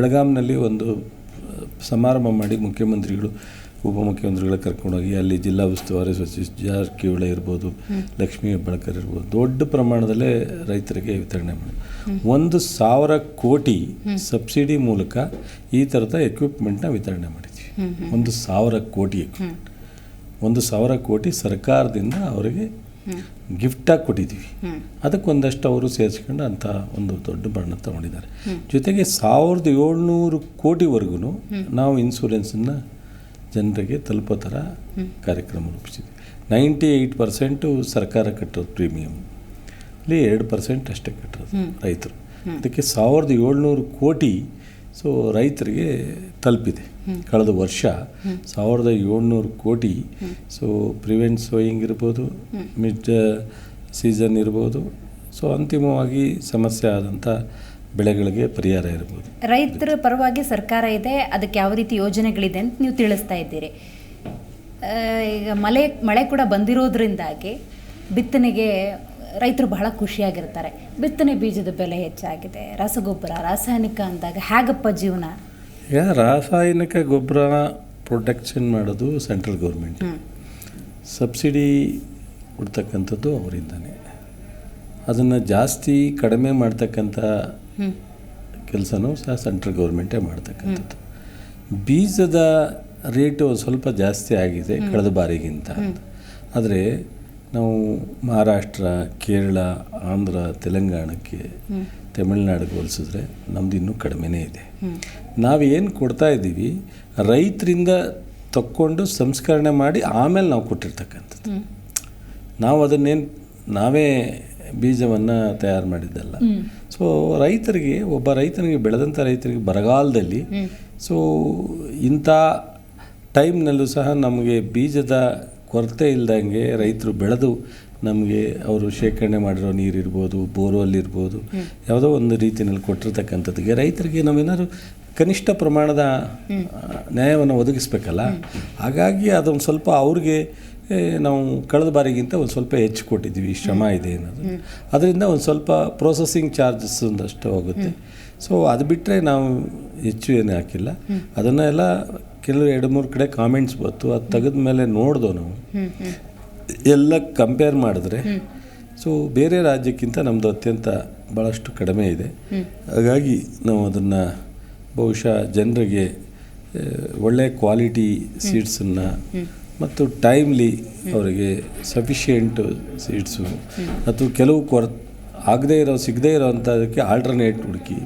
ಬೆಳಗಾಂನಲ್ಲಿ ಒಂದು ಸಮಾರಂಭ ಮಾಡಿ ಮುಖ್ಯಮಂತ್ರಿಗಳು ಉಪಮುಖ್ಯಮಂತ್ರಿಗಳ ಕರ್ಕೊಂಡೋಗಿ ಅಲ್ಲಿ ಜಿಲ್ಲಾ ಉಸ್ತುವಾರಿ ಸಚಿವ ಜಾರಕಿಹೊಳಿ ಇರ್ಬೋದು ಲಕ್ಷ್ಮೀ ಹೆಬ್ಬಾಳ್ಕರ್ ಇರ್ಬೋದು ದೊಡ್ಡ ಪ್ರಮಾಣದಲ್ಲೇ ರೈತರಿಗೆ ವಿತರಣೆ ಮಾಡಿ. ಒಂದು ಸಾವಿರ ಕೋಟಿ ಸಬ್ಸಿಡಿ ಮೂಲಕ ಈ ಥರದ ಎಕ್ವಿಪ್ಮೆಂಟ್ನ ವಿತರಣೆ ಮಾಡಿದ್ವಿ. ಒಂದು ಸಾವಿರ ಕೋಟಿ ಎಕ್ವಿಪ್ಮೆಂಟ್ ಒಂದು ಸಾವಿರ ಕೋಟಿ ಸರ್ಕಾರದಿಂದ ಅವರಿಗೆ ಗಿಫ್ಟಾಗಿ ಕೊಟ್ಟಿದ್ದೀವಿ. ಅದಕ್ಕೊಂದಷ್ಟು ಅವರು ಸೇರಿಸ್ಕೊಂಡು ಅಂತ ಒಂದು ದೊಡ್ಡ ಬಣ್ಣ ತಗೊಂಡಿದ್ದಾರೆ. ಜೊತೆಗೆ ಸಾವಿರದ ಏಳ್ನೂರು ಕೋಟಿವರೆಗೂ ನಾವು ಇನ್ಸೂರೆನ್ಸನ್ನು ಜನರಿಗೆ ತಲುಪೋ ಥರ ಕಾರ್ಯಕ್ರಮ ರೂಪಿಸಿದ್ವಿ. ನೈಂಟಿ ಏಯ್ಟ್ ಪರ್ಸೆಂಟು ಸರ್ಕಾರ ಕಟ್ಟೋದು ಪ್ರೀಮಿಯಮ್ ಇಲ್ಲಿ ಎರಡು ಪರ್ಸೆಂಟ್ ಅಷ್ಟೇ ಕಟ್ಟೋದು ರೈತರು. ಅದಕ್ಕೆ ಸಾವಿರದ ಏಳ್ನೂರು ಕೋಟಿ ಸೊ ರೈತರಿಗೆ ತಲುಪಿದೆ. ಕಳೆದ ವರ್ಷ ಸಾವಿರದ ಏಳ್ನೂರು ಕೋಟಿ. ಸೊ ಪ್ರಿವೆಂಟ್ ಸೋಯಿಂಗ್ ಇರ್ಬೋದು, ಮಿಡ್ ಸೀಸನ್ ಇರ್ಬೋದು. ಸೊ ಅಂತಿಮವಾಗಿ ಸಮಸ್ಯೆ ಆದಂಥ ಬೆಳೆಗಳಿಗೆ ಪರಿಹಾರ ಇರ್ಬೋದು. ರೈತರ ಪರವಾಗಿ ಸರ್ಕಾರ ಇದೆ, ಅದಕ್ಕೆ ಯಾವ ರೀತಿ ಯೋಜನೆಗಳಿದೆ ಅಂತ ನೀವು ತಿಳಿಸ್ತಾ ಇದ್ದೀರಿ. ಈಗ ಮಳೆ ಮಳೆ ಕೂಡ ಬಂದಿರೋದ್ರಿಂದಾಗಿ ಬಿತ್ತನೆಗೆ ರೈತರು ಬಹಳ ಖುಷಿಯಾಗಿರ್ತಾರೆ. ಬಿತ್ತನೆ ಬೀಜದ ಬೆಲೆ ಹೆಚ್ಚಾಗಿದೆ. ರಸಗೊಬ್ಬರ ರಾಸಾಯನಿಕ ಅಂದಾಗ ಹೇಗಪ್ಪ ಜೀವನ? ಈಗ ರಾಸಾಯನಿಕ ಗೊಬ್ಬರ ಪ್ರೊಟೆಕ್ಷನ್ ಮಾಡೋದು ಸೆಂಟ್ರಲ್ ಗೌರ್ಮೆಂಟ್ ಸಬ್ಸಿಡಿ ಕೊಡ್ತಕ್ಕಂಥದ್ದು ಅವರಿಂದಾನೆ. ಅದನ್ನು ಜಾಸ್ತಿ ಕಡಿಮೆ ಮಾಡ್ತಕ್ಕಂಥ ಕೆಲಸನೂ ಸಹ ಸೆಂಟ್ರಲ್ ಗೌರ್ಮೆಂಟೇ ಮಾಡ್ತಕ್ಕಂಥದ್ದು. ಬೀಜದ ರೇಟು ಸ್ವಲ್ಪ ಜಾಸ್ತಿ ಆಗಿದೆ ಕಳೆದ ಬಾರಿಗಿಂತ. ಆದರೆ ನಾವು ಮಹಾರಾಷ್ಟ್ರ ಕೇರಳ ಆಂಧ್ರ ತೆಲಂಗಾಣಕ್ಕೆ ತಮಿಳ್ನಾಡಿಗೆ ಹೋಲಿಸಿದ್ರೆ ನಮ್ದು ಇನ್ನೂ ಕಡಿಮೆನೇ ಇದೆ. ನಾವು ಏನು ಕೊಡ್ತಾ ಇದ್ದೀವಿ ರೈತರಿಂದ ತಕ್ಕೊಂಡು ಸಂಸ್ಕರಣೆ ಮಾಡಿ ಆಮೇಲೆ ನಾವು ಕೊಟ್ಟಿರ್ತಕ್ಕಂಥದ್ದು. ನಾವು ಅದನ್ನೇನು ನಾವೇ ಬೀಜವನ್ನು ತಯಾರು ಮಾಡಿದ್ದಲ್ಲ. ಸೊ ರೈತರಿಗೆ ಒಬ್ಬ ರೈತನಿಗೆ ಬೆಳೆದಂಥ ರೈತರಿಗೆ ಬರಗಾಲದಲ್ಲಿ ಸೊ ಇಂಥ ಟೈಮ್ನಲ್ಲೂ ಸಹ ನಮಗೆ ಬೀಜದ ಕೊರತೆ ಇಲ್ದಂಗೆ ರೈತರು ಬೆಳೆದು ನಮಗೆ ಅವರು ಶೇಖರಣೆ ಮಾಡಿರೋ ನೀರಿರ್ಬೋದು ಬೋರ್ವೆಲ್ ಇರ್ಬೋದು ಯಾವುದೋ ಒಂದು ರೀತಿಯಲ್ಲಿ ಕೊಟ್ಟಿರ್ತಕ್ಕಂಥದ್ದಿಗೆ ರೈತರಿಗೆ ನಾವೇನಾದ್ರು ಕನಿಷ್ಠ ಪ್ರಮಾಣದ ನ್ಯಾಯವನ್ನು ಒದಗಿಸ್ಬೇಕಲ್ಲ? ಹಾಗಾಗಿ ಅದೊಂದು ಸ್ವಲ್ಪ ಅವ್ರಿಗೆ ನಾವು ಕಳೆದ ಬಾರಿಗಿಂತ ಒಂದು ಸ್ವಲ್ಪ ಹೆಚ್ಚು ಕೊಟ್ಟಿದ್ದೀವಿ ಶ್ರಮ ಇದೆ ಅನ್ನೋದು. ಅದರಿಂದ ಒಂದು ಸ್ವಲ್ಪ ಪ್ರೊಸೆಸಿಂಗ್ ಚಾರ್ಜಸ್ ಒಂದಷ್ಟು ಹೋಗುತ್ತೆ. ಸೊ ಅದು ಬಿಟ್ಟರೆ ನಾವು ಹೆಚ್ಚು ಏನು ಹಾಕಿಲ್ಲ. ಅದನ್ನೆಲ್ಲ ಕೆಲವು ಎರಡು ಮೂರು ಕಡೆ ಕಾಮೆಂಟ್ಸ್ ಬಂತು ಅದು ತೆಗೆದ ಮೇಲೆ ನೋಡ್ದೋ ನಾವು. ಎಲ್ಲ ಕಂಪೇರ್ ಮಾಡಿದ್ರೆ ಸೊ ಬೇರೆ ರಾಜ್ಯಕ್ಕಿಂತ ನಮ್ಮದು ಅತ್ಯಂತ ಭಾಳಷ್ಟು ಕಡಿಮೆ ಇದೆ. ಹಾಗಾಗಿ ನಾವು ಅದನ್ನು ಬಹುಶಃ ಜನರಿಗೆ ಒಳ್ಳೆಯ ಒಳ್ಳೆ ಕ್ವಾಲಿಟಿ ಸೀಡ್ಸನ್ನು ಮತ್ತು ಟೈಮ್ಲಿ ಅವರಿಗೆ ಸಫಿಷಿಯೆಂಟ್ ಸೀಡ್ಸು ಅಥವಾ ಕೆಲವು ಕೊರ ಆಗದೇ ಇರೋ, ಸಿಗದೇ ಇರೋ ಅಂಥದಕ್ಕೆ ಆಲ್ಟರ್ನೇಟ್ ಹುಡುಕಿ,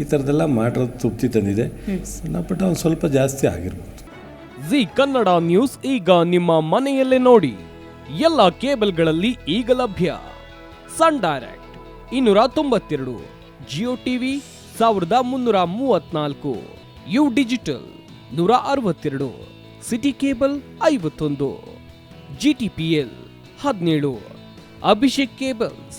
ಈ ಥರದ್ದೆಲ್ಲ ಮಾಡಿರೋದು ತೃಪ್ತಿ ತಂದಿದೆ. ಸಣ್ಣ ಪುಟ್ಟ ಒಂದು ಸ್ವಲ್ಪ ಜಾಸ್ತಿ ಆಗಿರ್ಬೋದು. ಜಿ ಕನ್ನಡ ನ್ಯೂಸ್ ಈಗ ನಿಮ್ಮ ಮನೆಯಲ್ಲೇ ನೋಡಿ. ಎಲ್ಲ ಕೇಬಲ್ಗಳಲ್ಲಿ ಈಗ ಲಭ್ಯ. ಸನ್ ಡೈರೆಕ್ಟ್ ಇನ್ನೂರ ತೊಂಬತ್ತೆರಡು ಜಿಯೋ ಟಿವಿ ಸಾವಿರದ ಮುನ್ನೂರ ಮೂವತ್ನಾಲ್ಕು ಯು ಡಿಜಿಟಲ್ ನೂರ ಅರವತ್ತೆರಡು ಸಿಟಿ ಕೇಬಲ್ ಐವತ್ತೊಂದು ಜಿ ಟಿ ಪಿ ಎಲ್ ಹದಿನೇಳು ಅಭಿಷೇಕ್ ಕೇಬಲ್ಸ್